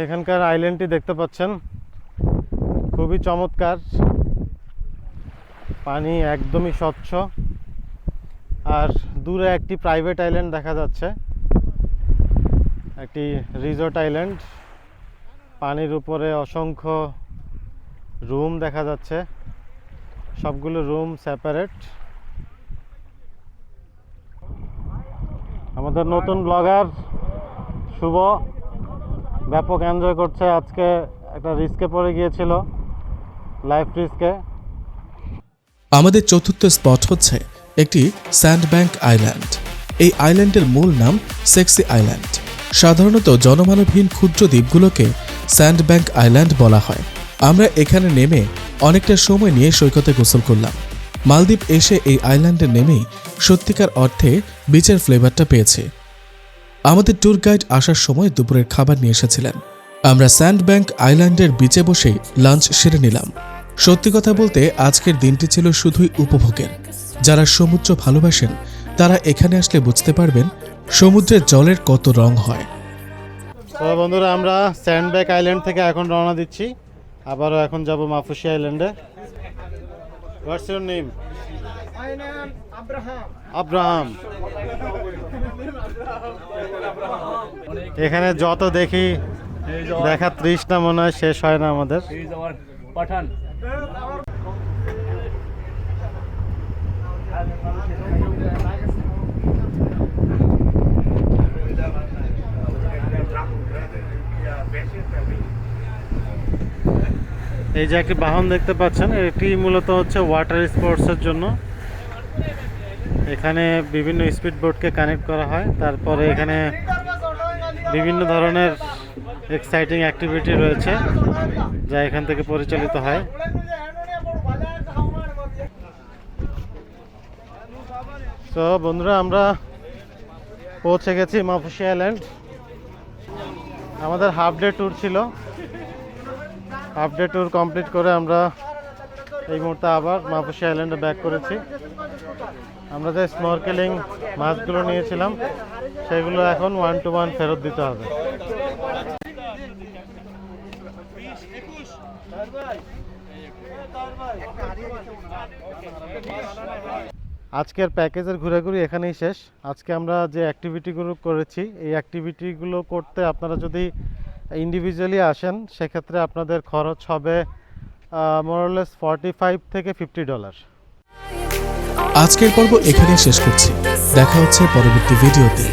এখানকার আইল্যান্ডটি দেখতে পাচ্ছেন। খুবই চমৎকার। পানি একদমই স্বচ্ছ। আর দূরে একটি প্রাইভেট আইল্যান্ড দেখা যাচ্ছে। একটি রিসোর্ট আইল্যান্ড পানির উপরে অসংখ্য রুম দেখা যাচ্ছে। সবগুলো রুম সেপারেট আমাদের নতুন ব্লগার শুভ। ব্যাপক এনজয় করছে। আজকে একটা রিস্কে পড়ে গিয়েছিল। লাইফ রিস্কে আমাদের চতুর্থ স্পট হচ্ছে একটি স্যান্ডব্যাংক আইল্যান্ড এই আইল্যান্ডের মূল নাম সেক্সি আইল্যান্ড সাধারণত জনমানবহীন ক্ষুদ্র দ্বীপগুলোকে স্যান্ডব্যাংক আইল্যান্ড বলা হয়। আমরা এখানে নেমে অনেকটা সময় নিয়ে সৈকতে গোসল করলাম। মালদ্বীপ এসে এই আইল্যান্ডে নেমেই সত্যিকার অর্থে বিচের ফ্লেভারটা পেয়েছে। আমাদের ট্যুর গাইড আসার সময় দুপুরের খাবার নিয়ে এসেছিলেন। আমরা স্যান্ডব্যাংক আইল্যান্ডের বিচে বসেই লাঞ্চ সেরে নিলাম। সত্যি কথা বলতে, আজকের দিনটি ছিল শুধুই উপভোগের। যারা সমুদ্র ভালোবাসেন, তারা এখানে আসলে বুঝতে পারবেন সমুদ্রের জলের কত রং হয়। বন্ধুরা, আমরা স্যান্ডব্যাক আইল্যান্ড থেকে এখন রওনা দিচ্ছি। আবারও এখন যাব মাফুসি আইল্যান্ডে। What's your name. আব্রাহাম এখানে যত দেখি দেখা তৃষ্ণা মনে হয় শেষ হয় না আমাদের. এই যে একটি বাহন দেখতে পাচ্ছেন এটি মূলত হচ্ছে ওয়াটার স্পোর্টসের জন্য। এখানে বিভিন্ন স্পিড বোর্ডকে কানেক্ট করা হয়। তারপরে এখানে বিভিন্ন ধরনের এক্সাইটিং অ্যাক্টিভিটি রয়েছে, যা এখান থেকে পরিচালিত হয়। তো বন্ধুরা, আমরা পৌঁছে গেছি মাফুসি আইল্যান্ড আমাদের হাফ ডে ট্যুর ছিল। হাফ ডে ট্যুর কমপ্লিট করে আমরা এই মুহূর্তে আবার মাপুসি আইল্যান্ডে ব্যাক করেছি। আমরা যে স্নরকেলিং মাছগুলো নিয়েছিলাম, সেগুলো এখন ওয়ান টু ওয়ান ফেরত দিতে হবে। আজকের প্যাকেজের ঘোরাঘুরি এখানেই শেষ। আজকে আমরা যে অ্যাক্টিভিটিগুলো করেছি, এই অ্যাক্টিভিটিগুলো করতে আপনারা যদি ইন্ডিভিজুয়ালি আসেন, সেক্ষেত্রে আপনাদের খরচ হবে more or less forty five থেকে ফিফটি ডলার আজকের পর্ব এখানেই শেষ করছি। দেখা হচ্ছে পরবর্তী ভিডিওতে